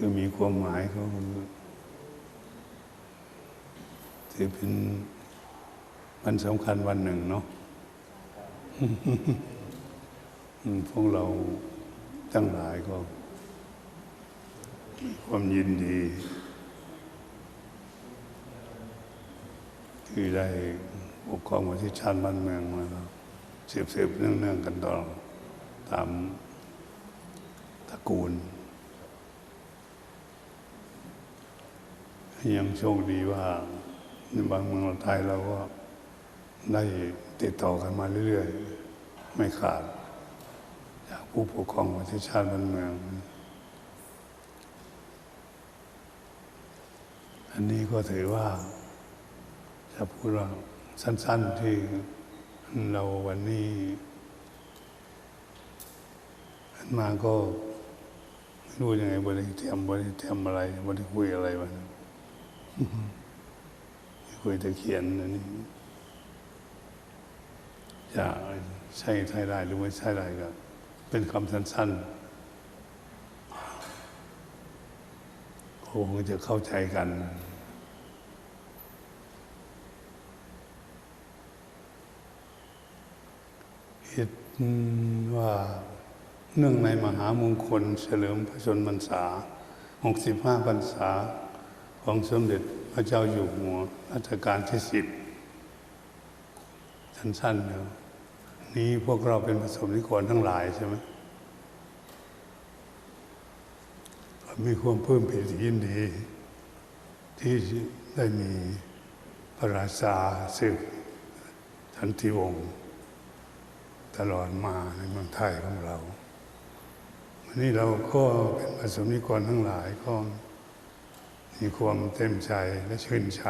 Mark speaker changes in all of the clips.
Speaker 1: คือมีความหมายเขาถือเป็นวันสำคัญวันหนึ่งเนาะพวกเราทั้งหลายก็มีความยินดีที่ได้ปกครองประเทศชาติบ้านเมืองมาแล้วสืบๆเนื่องๆกันต่อตามตระกูล ยังโชคดีว่าในบางเมืองไทยเราก็ได้ติดต่อกันมาเรื่อยๆ ไม่ขาด จากผู้ปกครองประเทศชาติบ้านเมือง อันนี้ก็ถือว่า จะพูดว่าสั้นๆที่เราวันนี้มาก็ไม่รู้ยังไงบริเตรียมบริเตรียมอะไรบริคุยอะไรวะ คุยต่เขียนอันนี้จะใช่ใช่ได้หรือไม่ใช่ได้ก็เป็นคำสั้นๆคงจะเข้าใจกันคิดว่าเนื่องในมหามงคลเฉลิมพระชนมพรรษา 65พรรษา ของสมเด็จพระเจ้าอยู่หัวรัชกาลที่สิบสั้นๆเนาะนี้พวกเราเป็นประสบนิกรทั้งหลายใช่ไหมมีความเพิ่มเพติยินดี ที่ได้มีพระราชาสืบทันทีวงศ์ตลอดมาในเมืองไทยของเราวันนี้เราก็เป็นประสบนิกรทั้งหลายก็ มีความเต็มใจและชื่นใจ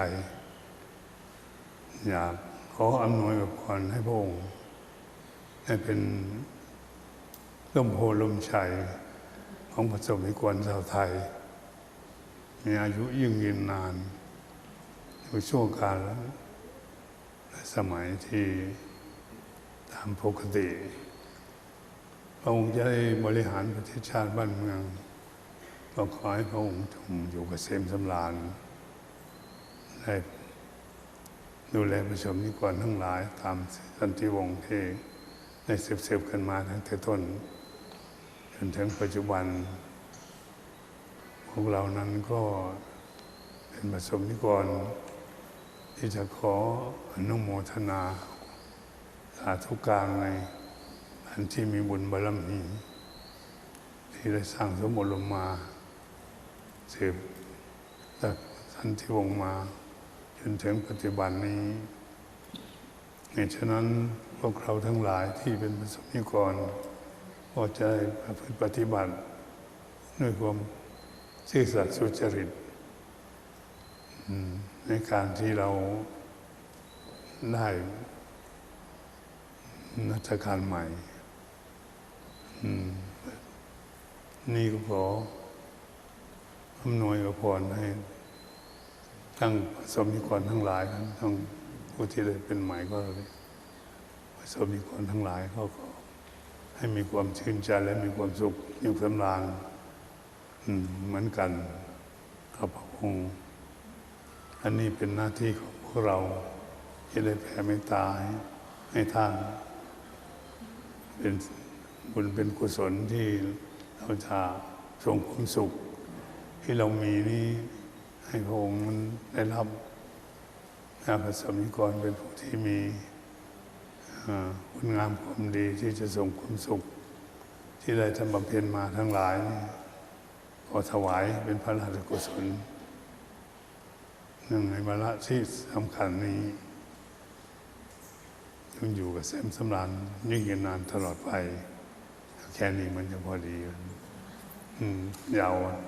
Speaker 1: อยากขออำนวยพรให้พระองค์ให้เป็นร่มโพลมชัยของประสบนิกรชาวไทย มีอายุยิ่งยืนนานอยู่ช่วงกาลและสมัยที่ตามปกติพระองค์จะได้บริหารประเทศชาติบ้านเมือง ก็ขอให้พระองค์จงอยู่กับเสมสำราญได้ดูแลประชมนิกรทั้งหลายตามสันติวงศ์ที่ได้สืบๆกันมาตั้งแต่ต้น จนถึงปัจจุบัน พวกเรานั้นก็เป็นประสมนิกร ที่จะขออนุโมทนา สาธุการในอันที่มีบุญบารมีที่ได้สร้างสมบูรณ์มา สืบจากสันติวงมาจนถึงปัจจุบันนี้เหตุฉะนั้นพวกเราทั้งหลายที่เป็นประสบนิกรก็จะได้ประพฤติปฏิบัติ ด้วยความซื่อสัตย์สุจริตในการที่เราได้รัชกาลใหม่นี่ก็ขอ อำนวยอภรให้ทั้งสมนิกรทั้งหลายทั้งผู้ที่ได้เป็นใหม่ก็เลยสมนิกรทั้งหลายเขาก็ให้มีความชื่นใจและมีความสุขอยู่สำราญเหมือนกันกับพระองค์อันนี้เป็นหน้าที่ของพวกเราที่ได้แผ่เมตตาให้ให้ท่านเป็นบุญเป็นกุศลที่เราจะส่งความสุข ที่เรามีนี้ ให้พระองค์มันได้รับนาพระสมิกรเป็นผู้ที่มีคุณงามความดีที่จะส่งความสุข ที่ได้ทำบำเพ็ญมาทั้งหลายขอถวายเป็นพระราชกุศลหนึ่งในวาระที่สำคัญนี้ต้องอยู่กับแสมสำราญยิ่งยืนนานตลอดไป แค่นี้มันจะพอดี อืมยาวอะ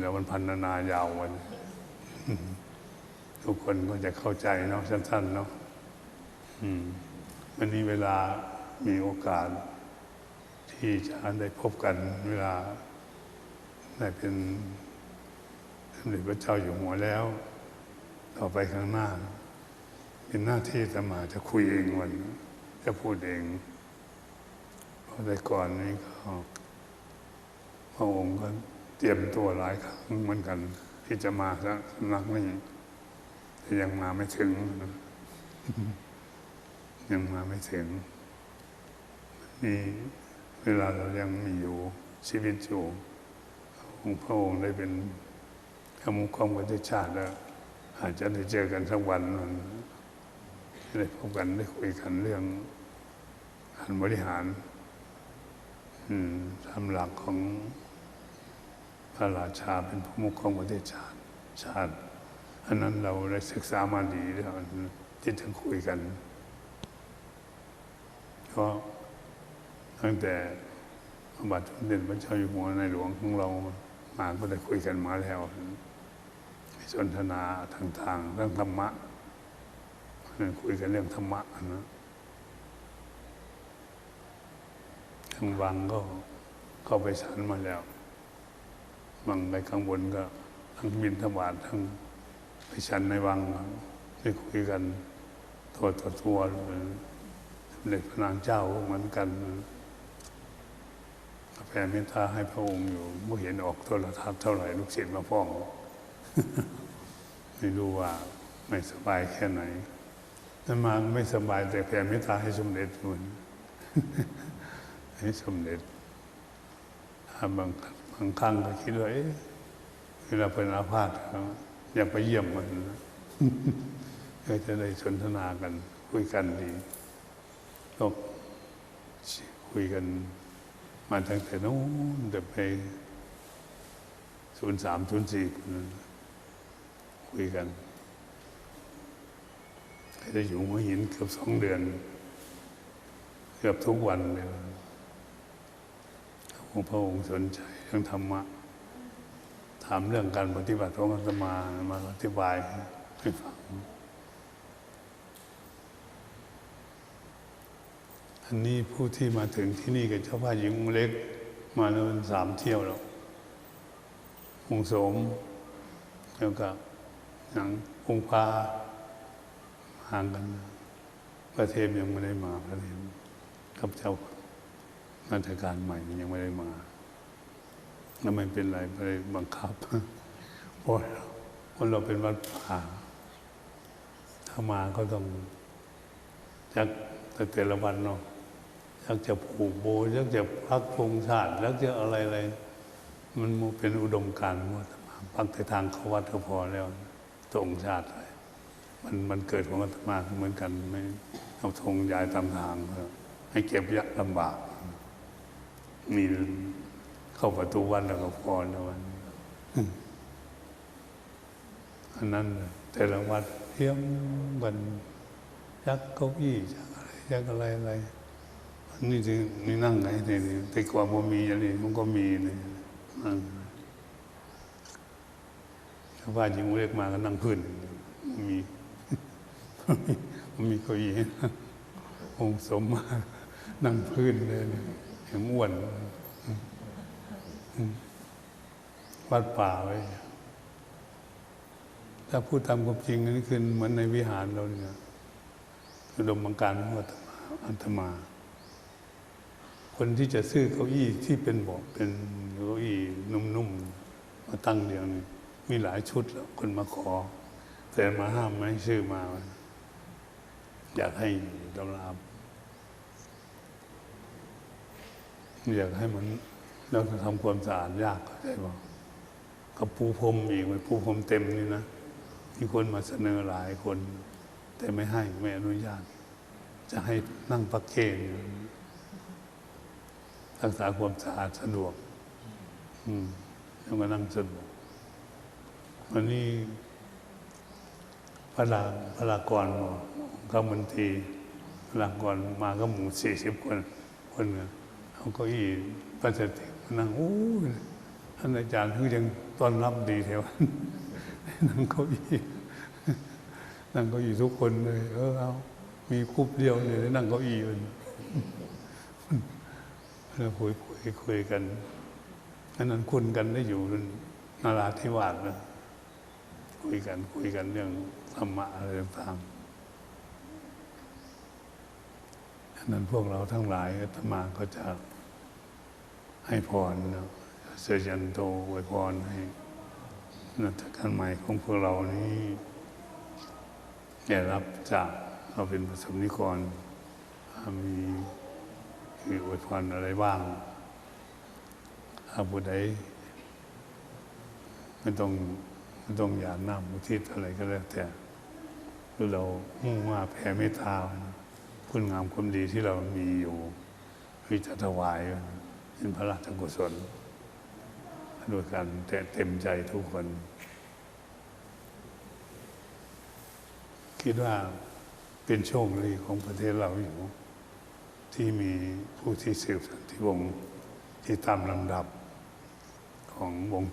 Speaker 1: แล้วมันพันนานายาววันทุกคนก็จะเข้าใจเนาะสั้นๆเนาะอืมวันนี้เวลามีโอกาส ที่จะได้พบกันเวลาได้เป็นสมเด็จพระเจ้าอยู่หัวแล้ว ต่อไปข้างหน้า เป็นหน้าที่สมาจะคุยเองวัน จะพูดเองเพราะแต่ก่อนนี้ก็พระองค์ก็ เตรียมตัวหลายครั้งเหมือนกัน ที่จะมาสำนักนี่ยังมาไม่ถึง ยังมาไม่ถึงนี่เวลาเรายังมีอยู่ชีวิตอยู่องพระองค์ได้เป็นขมุขของประเทศชาติแล้วอาจจะได้เจอกันสักวันมันได้พบกันได้คุยกันเรื่องการบริหารอืมตามหลักของ พระราชาเป็นพระมุขของประเทศชาติชาติ อันนั้นเราได้ศึกษามาดีแล้วที่จะคุยกันก็ตั้งแต่พระบาทสมเด็จพระเจ้าอยู่หัวในหลวงของเรามาก็ได้คุยกันมาแล้วสนทนาทางทางๆเรื่องธรรมะคุยกันเรื่องธรรมะนะทางวังก็เข้าไปฉันมาแล้ว วังไปข้างบนก็ทั้งบินทบาททั้งไปฉันในวังได้คุยกันตัวต่อตัวเลยสมเด็จพระนางเจ้าเหมือนกันแผ่เมตตาให้พระองค์อยู่เมื่อเห็นออกโทรทัศน์เท่าไหร่ลูกศิษย์มาฟ้องไม่รู้ว่าไม่สบายแค่ไหนนั่นมาไม่สบายแต่แผ่เมตตาให้สมเด็จอยู่ให้สมเด็จถ้าบาง บางครั้งก็คิดว่าเอ๊ะเวลาเป็นอาพาธเขาอยากไปเยี่ยมมันนะก็จะได้สนทนากัน คุยกันดีก็คุยกันมาตั้งแต่โน้นแต่ไปศูนย์สามศูนย์สี่คุยกันก็จะอยู่หัวหินเกือบสองเดือน เกือบทุกวันเลยองค์พระองค์สนใจเรื่องธรรมะ ถามเรื่องการปฏิบัติของอาตมามาอธิบายให้ฟัง อันนี้ผู้ที่มาถึงที่นี่กับเจ้าพ่อหญิงเล็ก มาแล้วมันสามเที่ยวแล้วองค์สมแล้วก็หนังองค์พาห่างกันพระเทพยังไม่ได้มาพระเทพกับเจ้าราชการใหม่ยังไม่ได้มา แล้วไม่เป็นไรไม่ได้บังคับเพราะเพราะเราเป็นวัดป่าถ้ามาก็ต้องจักแต่ละวันเนาะจักจะผูกโบจักจะพักพงชาติแล้วจะอะไรอะไร มันเป็นอุดมการณ์ว่าพักแต่ทางเขาวัดก็พอแล้วตรงชาติอะไรมันมันเกิดของอาตมาเหมือนกันไม่เอาธงยายตามทางให้เก็บยากลำบากมี เข้าประตูวันแล้วก็พอแล้ววันอันนั้นแต่ละวัดเทียมกันยักเก้าอี้ยักอะไรยักอะไรอะไรอันนี้ถึงนี่นั่งไงเนี่ยแต่กว่าบ่มีอย่างนี้มันก็มีเนี่ยนั่งถ้าว่ายิงเรียกมาก็นั่งพื้นมีมันมีเก้าอี้องสมมานั่งพื้นเลยเนี่ยอย่างอ้วน วัดป่าไว้ ถ้าพูดตามความจริงนี่คือเหมือนในวิหารเราเนี่ยอุดมบังการของอาตมาอัตมา คนที่จะซื้อเก้าอี้ที่เป็นเบอกเป็นเก้าอี้นุ่มๆมาตั้งเดียวนี่มีหลายชุดแล้วคนมาขอ แต่มาห้ามไม่ให้ซื้อมา อยากให้ตำราอยากให้มัน เราจะทำความสะอาดยากเข้าใจป่ะกับปูพรมอีกมันปูพรมเต็มนี่นะมีคนมาเสนอหลายคน แต่ไม่ให้ไม่อนุญาต จะให้นั่งพักเคนรักษาความสะอาดสะดวก อืมแล้วก็นั่งสะดวกวันนี้พระลาพระลากรก็มันตีพระลากรมาก็หมู่สี่สิบคน คนเขาก็อีพระสติมา นั่งโอ้ยท่านอาจารย์คือยังต้อนรับดีแถวนั่งเก้าอี้นั่งเก้าอี้ทุกคนเลย เออเอามีคุบเดียวเนี่ยนั่งเก้าอี้มันแล้วคุยคุยคุยกันอันนั้นคุณกันได้อยู่นาราธิวาสนะคุยกันคุยกันเรื่องธรรมะอะไรต่างๆอันนั้นพวกเราทั้งหลายอาตมาก็จะ ให้พรเสยยันโตอวยพรให้นักการใหม่ของพวกเรานี้ได้รับจากเราเป็นประสบนิกร มีมีอวยพรอะไรบ้างถ้าผู้ใดไม่ต้องไม่ต้องอยากน้ำอุทิศอะไรก็แล้วแต่หรือเรามุ่งว่าแผ่เมตตาคุณงามความดีที่เรามีอยู่ที่จะถวาย เป็นพระราชกุศลด้วยกันเต็มใจทุกคน คิดว่าเป็นโชคดีของประเทศเราอยู่ ที่มีผู้ที่สืบสันติวงศ์ที่ตามลำดับของวง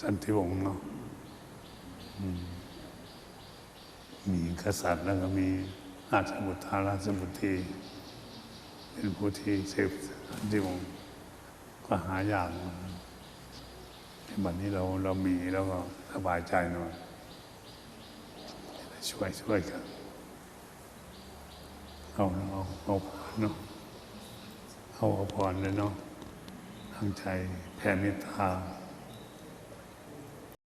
Speaker 1: สันติวงศ์เนาะมีกษัตริย์แล้วก็มีราชบุตรทาราชบุตรีเป็นผู้ที่สืบสันติวงศ์ ก็หายากในบัดนี้เราเรามีแล้วก็สบายใจหน่อยช่วยช่วยกันเอาเอาเอาพรเนาะเอาเอาพรเลยเนาะทั้งใจแผ่เมตตา